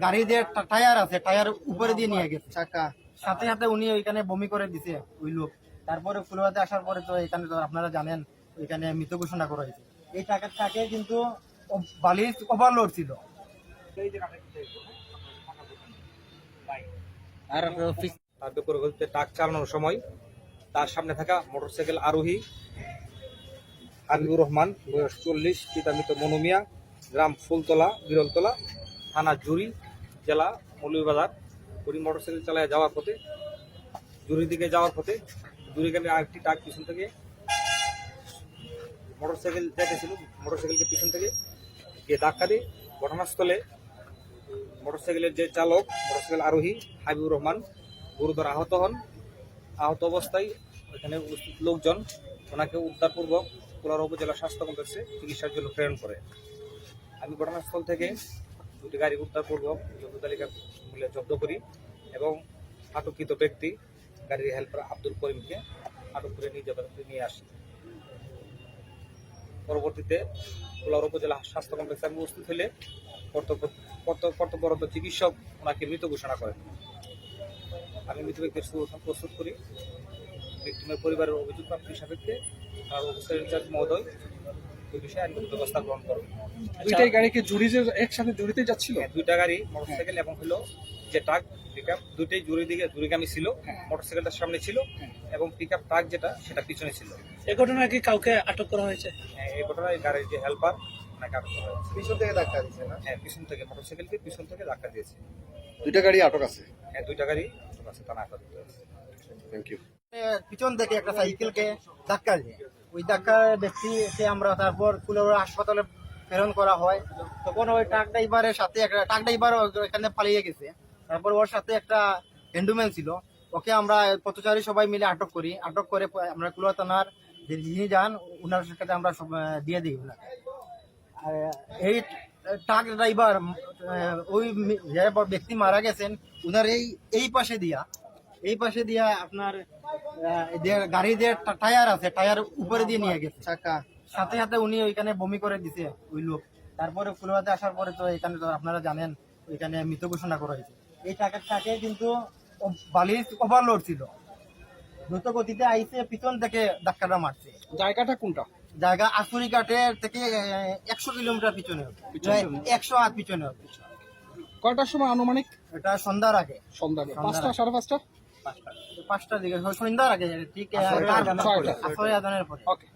গাড়ি যে টায়ার আছে টায়ার উপরে দিয়ে নিয়ে গেছে। চাকা। সাথে সাথে উনি ওইখানে বমি করে দিছে ওই লোক। তারপরে ফুলবাতে আসার পরে তো এখানে তো আপনারা জানেন এখানে মৃত ঘোষণা করা হয়েছে। এই টাকাটাকে কিন্তু ও- বালির ওভারলোড ছিল। আর ট্রাক চালানোর সময় তার সামনে থাকা মোটরসাইকেল আরোহী হাবিবুর রহমান বয়স চল্লিশ পিতা মৃত মনুমিয়া গ্রাম ফুলতলা বিরলতলা থানা জুরি জেলা, মৌলভীবাজার উনি মোটরসাইকেল চালায় যাওয়ার পথে জুরি দিকে যাওয়ার পথে জুরি গাড়ি আরেকটি ট্রাক পিছন থেকে, মোটরসাইকেল যেতেছিল মোটরসাইকেলকে পিছন থেকে গিয়ে ধাক্কা দিয়ে ঘটনাস্থলে মোটরসাইকেলের যে চালক, মোটরসাইকেল আরোহী হাবিবুর রহমান, গুরুতর আহত হন। আহত অবস্থায় ওখানে উপস্থিত লোকজন ওনাকে উদ্ধারপূর্বক কোলার উপজেলা স্বাস্থ্য কমপ্লেক্সে চিকিৎসার জন্য প্রেরণ করে। আমি ঘটনাস্থল থেকে দুটি গাড়ি উদ্ধারপূর্বক জব্দ তালিকা মূল্যে জব্দ করি এবং আটককৃত ব্যক্তি গাড়ির হেল্পার আব্দুল করিমকে আটক করে নিয়ে যাবে নিয়ে আসি। পরবর্তীতে কোলার উপজেলা স্বাস্থ্য কমপ্লেক্সে আমি উপস্থিত হলে কর্তব্য কর্তব্য- কর্তব্যরত চিকিৎসক ওনাকে মৃত ঘোষণা করেন। আমি মৃত ব্যক্তির সুরক্ষা প্রস্তুত করি। ভিক্টিমের পরিবারের অভিযোগ প্রাপ্তির সাপেক্ষে আর অফিসার ইনচার্জ মহোদয় এই বিষয়ে আইনগত ব্যবস্থা গ্রহণ করবেন দুইটাই গাড়িকে জুড়ি যে একসাথে জুড়িতে যাচ্ছিল? হ্যাঁ, দুইটা গাড়ি মোটরসাইকেল এবং হলো যে ট্রাক পিকআপ দুইটাই জুড়ি দিকে জুড়িগামী ছিল। হ্যাঁ। মোটরসাইকেলটার সামনে ছিল এবং পিকআপ ট্রাক যেটা সেটা পিছনে ছিল। এ ঘটনায় কি কাউকে আটক করা হয়েছে? হ্যাঁ, এই ঘটনায় গাড়ির যে হেল্পার ওনাকে আটক করা হয়েছে। পিছন থেকে ধাক্কা দিচ্ছে না? হ্যাঁ পিছন থেকে মোটরসাইকেলকে পিছন থেকে ধাক্কা দিয়েছে। দুইটা গাড়ি আটক আছে? হ্যাঁ দুইটা গাড়ি আটক আছে থানা আছে থ্যাংক ইউ পিছন থেকে একটা সাইকেলকে ধাক্কা দিয়ে। ওই ধাক্কা ব্যক্তিকে আমরা তারপর ফুলের হাসপাতালে প্রেরণ করা হয়। তখন ওই ট্রাক ড্রাইভারের সাথে একটা ট্রাক ড্রাইভার এখানে পালিয়ে গেছে। তারপর ওর সাথে একটা হ্যান্ডুম্যান ছিল। ওকে আমরা পথচারী সবাই মিলে আটক করি। আটক করে আমরা কুলা থানার যিনি যান ওনার সাথে আমরা দিয়ে দিই ওনাকে। এই ট্রাক ড্রাইভার ওই ব্যক্তি মারা গেছেন ওনার এই এই পাশে দিয়া এই পাশে দিয়া আপনার গাড়ি দিয়ে টায়ার আছে টায়ার উপরে দিয়ে নিয়ে গেছে। চাকা। সাথে সাথে উনি ওইখানে বমি করে দিছে ওই লোক। তারপরে ফুলবাতে আসার পরে তো এখানে তো আপনারা জানেন ওইখানে মৃত ঘোষণা করা হয়েছে। এই টাকাটাকে কিন্তু বালির ওভারলোড ছিল। দ্রুত গতিতে আইসে পিছন থেকে ধাক্কাটা মারছে। জায়গাটা কোনটা? জায়গা আসুরি ঘাটের থেকে একশো কিলোমিটার পিছনে হবে। একশো হাত পিছনে কয়টার সময় আনুমানিক? এটা সন্ধ্যার আগে। সন্ধ্যা পাঁচটা সাড়ে পাঁচটা? পাঁচটার দিকে সন্ধ্যার আগে ঠিক। আসরে আজানের পরে। ওকে